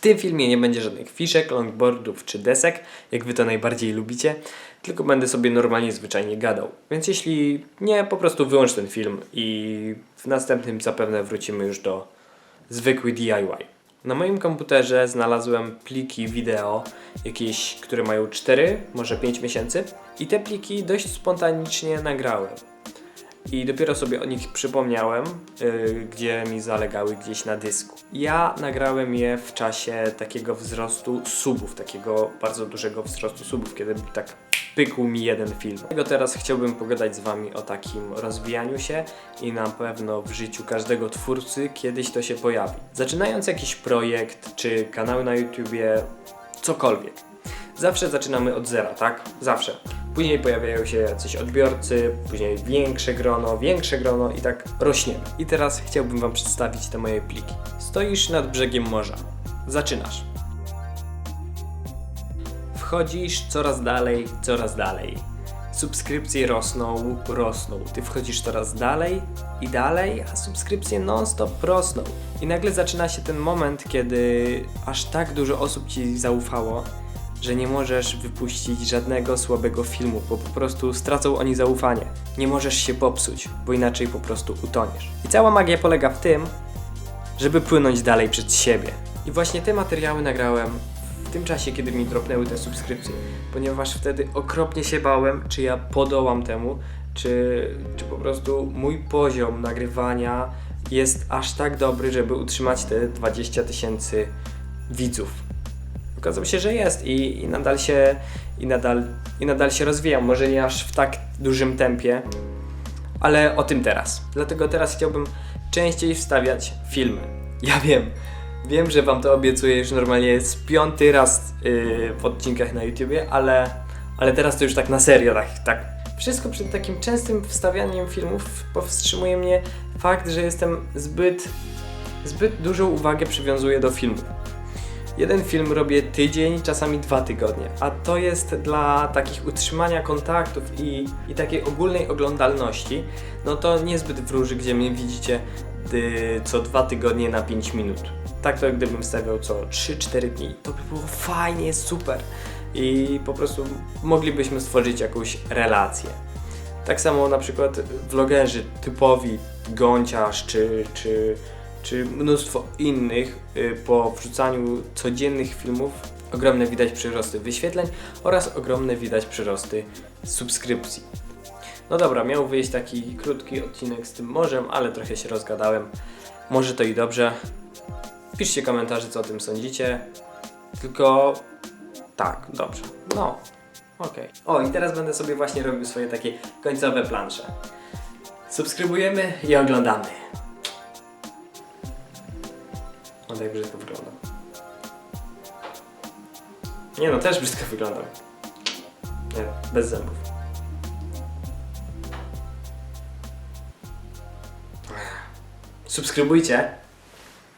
W tym filmie nie będzie żadnych fiszek, longboardów czy desek, jak wy to najbardziej lubicie, tylko będę sobie normalnie, zwyczajnie gadał. Więc jeśli nie, po prostu wyłącz ten film i w następnym zapewne wrócimy już do zwykły DIY. Na moim komputerze znalazłem pliki wideo, jakieś, które mają 4, może 5 miesięcy i te pliki dość spontanicznie nagrałem. I dopiero sobie o nich przypomniałem, yy, gdzie mi zalegały gdzieś na dysku. Ja nagrałem je w czasie takiego wzrostu subów, takiego bardzo dużego wzrostu subów, kiedy tak pykł mi jeden film. Dlatego teraz chciałbym pogadać z Wami o takim rozwijaniu się i na pewno w życiu każdego twórcy kiedyś to się pojawi. Zaczynając jakiś projekt czy kanał na YouTubie, cokolwiek. Zawsze zaczynamy od zera, tak? Zawsze. Później pojawiają się jacyś odbiorcy, później większe grono, większe grono i tak rośniemy. I teraz chciałbym Wam przedstawić te moje pliki. Stoisz nad brzegiem morza. Zaczynasz. Wchodzisz coraz dalej, coraz dalej. Subskrypcje rosną, rosną. Ty wchodzisz coraz dalej i dalej, a subskrypcje non-stop rosną. I nagle zaczyna się ten moment, kiedy aż tak dużo osób ci zaufało, że nie możesz wypuścić żadnego słabego filmu, bo po prostu stracą oni zaufanie. Nie możesz się popsuć, bo inaczej po prostu utoniesz. I cała magia polega w tym, żeby płynąć dalej przed siebie. I właśnie te materiały nagrałem w tym czasie, kiedy mi dropnęły te subskrypcje, ponieważ wtedy okropnie się bałem, czy ja podołam temu, czy, czy po prostu mój poziom nagrywania jest aż tak dobry, żeby utrzymać te 20 tysięcy widzów. Okazało się, że jest i, i nadal się i nadal, i nadal się rozwijam. Może nie aż w tak dużym tempie, ale o tym teraz. Dlatego teraz chciałbym częściej wstawiać filmy. Ja wiem, wiem, że wam to obiecuję już normalnie jest piąty raz yy, w odcinkach na YouTubie, ale, ale teraz to już tak na serio, tak, tak. Wszystko przed takim częstym wstawianiem filmów powstrzymuje mnie fakt, że jestem zbyt, zbyt dużą uwagę przywiązuję do filmów. Jeden film robię tydzień, czasami dwa tygodnie, a to jest dla takich utrzymania kontaktów i, i takiej ogólnej oglądalności, no to niezbyt wróży, gdzie mnie widzicie co dwa tygodnie na 5 minut. Tak to gdybym stawiał co 3-4 dni, to by było fajnie, super i po prostu moglibyśmy stworzyć jakąś relację. Tak samo na przykład vlogerzy typowi, Gąciarz czy, czy, czy mnóstwo innych y, po wrzucaniu codziennych filmów ogromne widać przyrosty wyświetleń oraz ogromne widać przyrosty subskrypcji. No dobra, miał wyjść taki krótki odcinek z tym morzem, ale trochę się rozgadałem. Może to i dobrze. Piszcie komentarze, co o tym sądzicie. Tylko tak, dobrze. No, okej. O, i teraz będę sobie właśnie robił swoje takie końcowe plansze. Subskrybujemy i oglądamy. Tak brzydko wyglądam. Nie no, też brzydko wyglądam. Nie, bez zębów. Subskrybujcie.